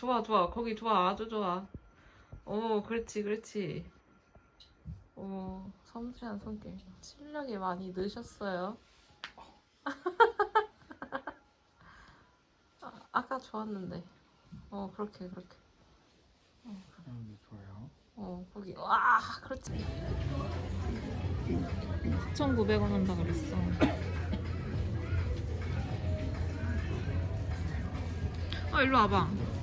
좋아, 좋아. 거기 좋아. 아주 좋아. 오, 그렇지, 그렇지. 오, 섬세한 손길. 실력이 많이 느셨어요. 아, 아까 좋았는데. 어, 그렇게, 그렇게. 음, 좋아요. 어, 거기. 와, 그렇지. 9,900원 한다 그랬어. 아, 일로 와봐.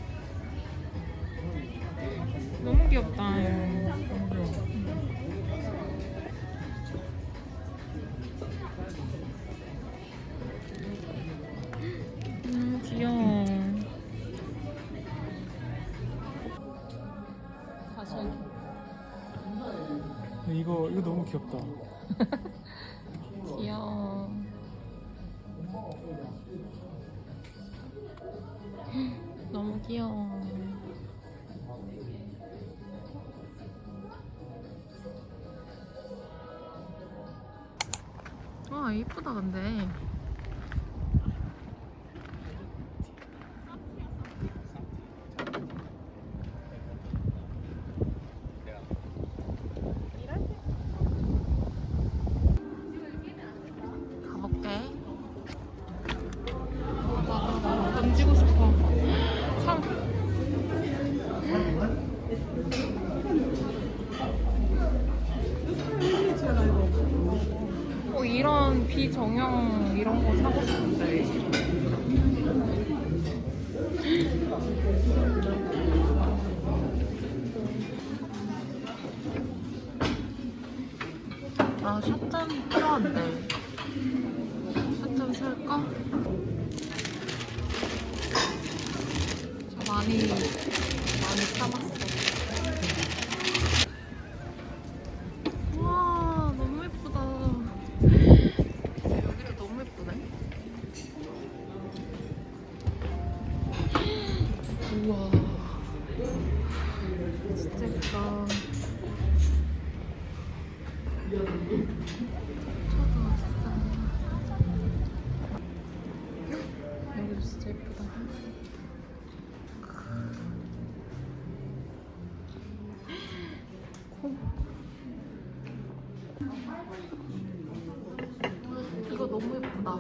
귀엽다. 음, 귀여워. 사실 근데 이거 이거 너무 귀엽다. 귀여워. 너무 귀여워. 이쁘다 근데. 가볼게. 나 던지고 싶어. 참. 어, 이런 비 정형 이런 거 사고 싶은데. 아, 샷잔 필요한데. 샷잔 살까? 저 많이, 많이 참았어. 진짜 예쁘다. 코. 이거 너무 예쁘다.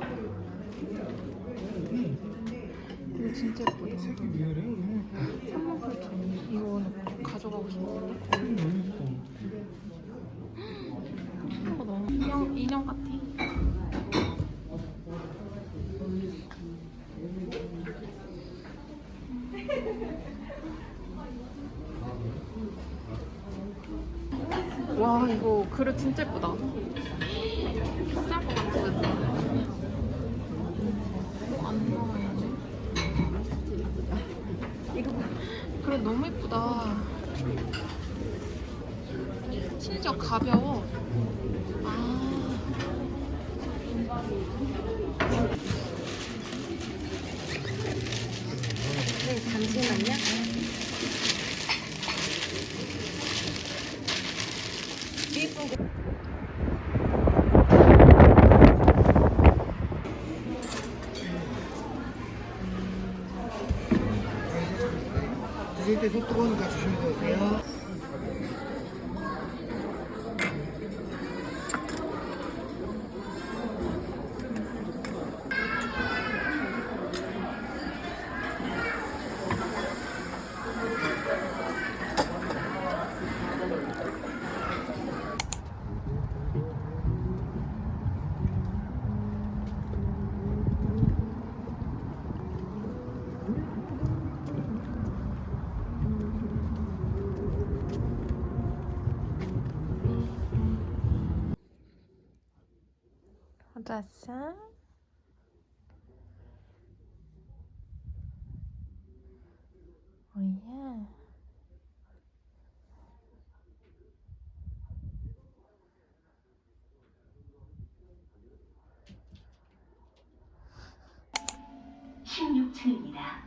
이거 진짜 예쁘다. 색이 리얼해. 음, 38,000원. 이거 가져가고 싶은데. 색이 너무 예뻐. 이거 너무 인형, 인형 같아. 와 이거 그릇 진짜 예쁘다. 비쌀 것 같은데. 어, 안 나와야지. 이거 그래 너무 예쁘다. 심지어 가벼워. 아. 네, 잠시만요. 드실 때 속 뜨거우니까 조심히 드세요. 받았어? 오예. 십육 층입니다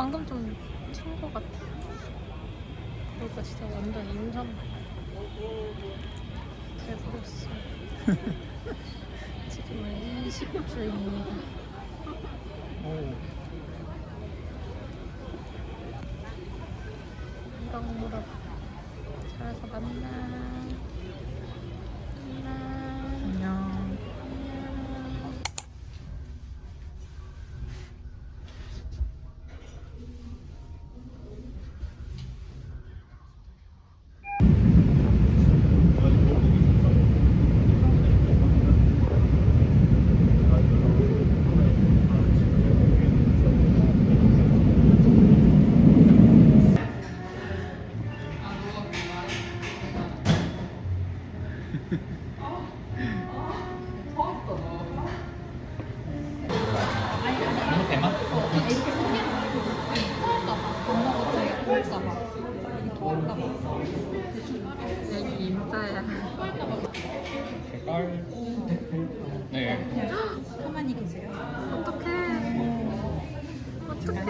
방금 좀친것 같아. 그러니까 진짜 완전 인삼 배부렸어. 지금은 20주입니다. 오. 여기 인싸야. 색깔. 네. 가만히 계세요. 어떡해. 어떡해.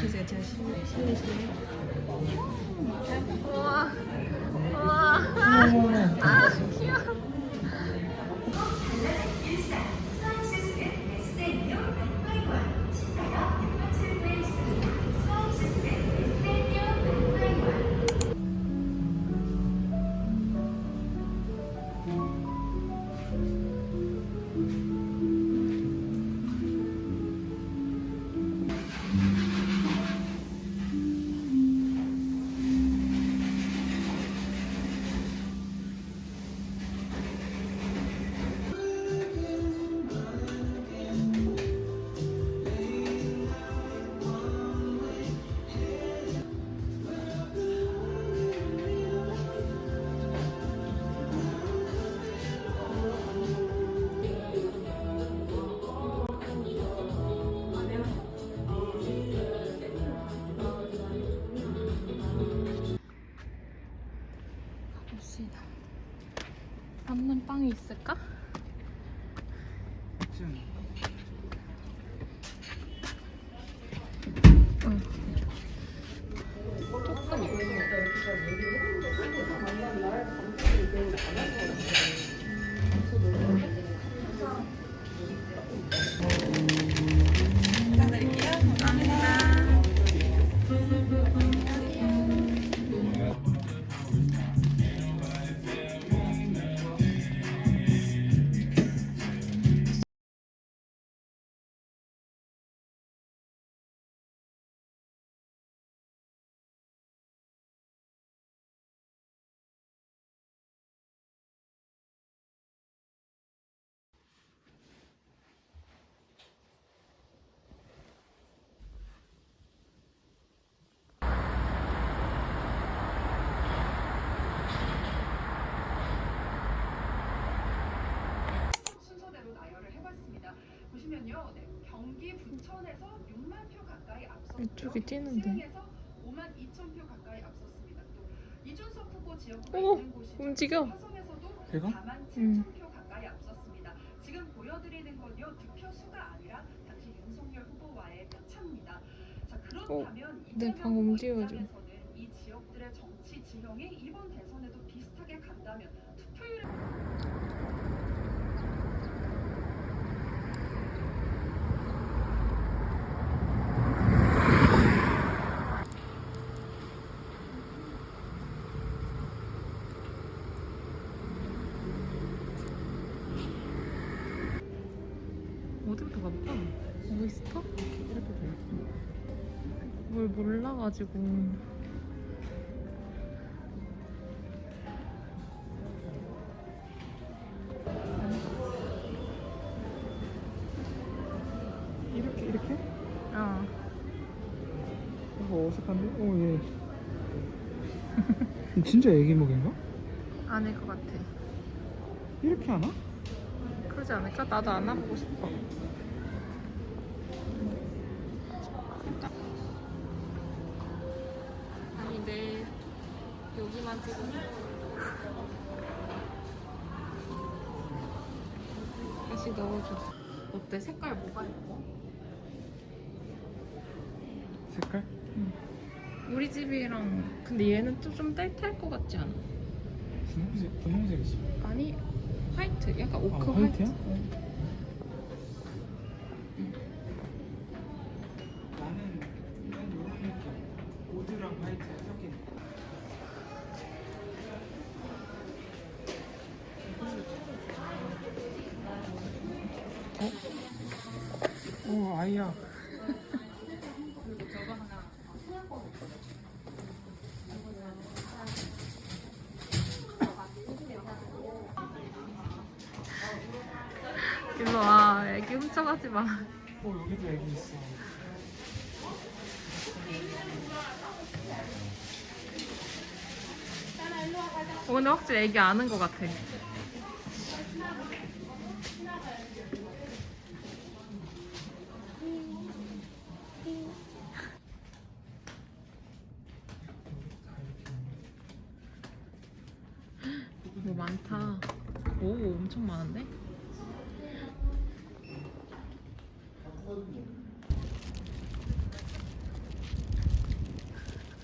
계세요. 제가 실- 실례시네요. 우와. 우와. 남는 빵이 있을까? 응. 해봤습니다. 보시면요, 네, 경기 부천에서 6만 표 가까이 앞섰고요. 이쪽이 뛰는데. 신흥에서 5만 2천 표 가까이 앞섰습니다. 또 이준석 후보 지역구가 오, 있는 곳이죠. 움직여. 화성에서도 제가? 4만 7천 음. 표 가까이 앞섰습니다. 지금 보여드리는 건요, 득표 수가 아니라 당시 윤석열 후보와의 표차입니다. 자, 그렇다면 네, 이재명 방금 후보. 입장에서는 이 지역들의 정치 지형이 이번 대선에도 비슷하게 간다면 투표율 어디부터 가볼까? 오이스터? 뭘 몰라가지고. 이렇게 어. 이거 어색한데? 오 예. 진짜 애기 목인가? 아닐 것 같아. 이렇게 하나? 그러지 않을까? 나도 안아보고 싶어. 내 여기만 찍어. 다시 넣어줘. 어때? 색깔 뭐가 예뻐? 색깔? 우리 집이랑 근데 얘는 또좀 따뜻할 것 같지 않아? 분홍색, 분홍색이지. 아니 화이트 약간 오크 아, 화이트. 화이트야? 어. 나는 난 이런 느낌. 고드랑 화이트 섞인. 어? 오 아이야. 일로 와 애기 훔쳐가지 마. 오 여기도 애기 있어. 어, 근데 확실히 애기 아는 것 같아. 뭐 많다. 오, 엄청 많은데?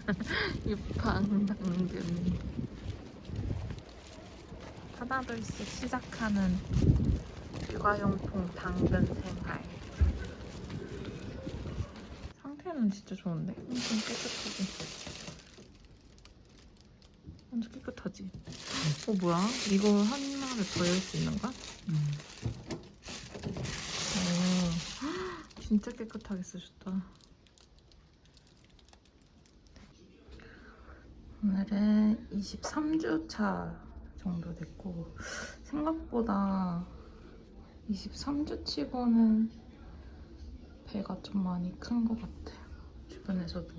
육팡당근. 하나둘씩 시작하는 육아용품 당근 생활. 상태는 진짜 좋은데? 엄청 깨끗하고. 완전 깨끗하지? 어, 뭐야? 이거 하나를 더열수 있는 거야? 음. 오, 진짜 깨끗하게 쓰셨다. 오늘은 23주 차 정도 됐고 생각보다 23주 치고는 배가 좀 많이 큰 것 같아요. 주변에서도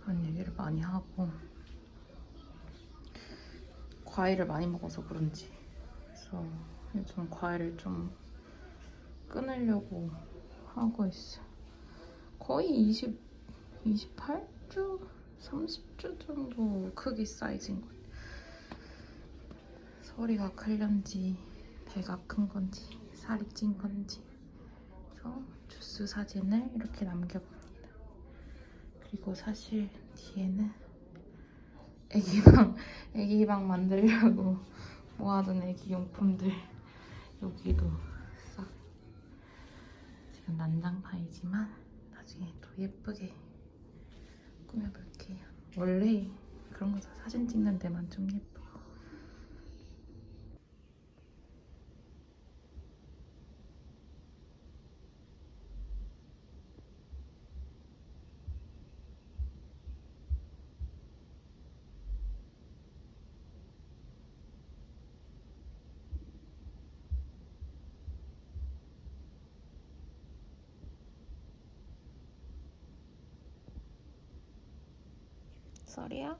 그런 얘기를 많이 하고 과일을 많이 먹어서 그런지 그래서 요즘 과일을 좀 끊으려고 하고 있어요. 거의 20, 28주, 30주 정도 크기 사이즈인 것 같아요. 소리가 클런지, 배가 큰 건지, 살이 찐 건지. 그래서 주스 사진을 이렇게 남겨봅니다. 그리고 사실 뒤에는 애기방, 애기방 만들려고 모아둔 애기 용품들 여기도 싹 지금 난장판이지만 나중에 또 예쁘게 꾸며볼게요. 원래 그런 거 사진 찍는 데만 좀 예뻐. 썰이야?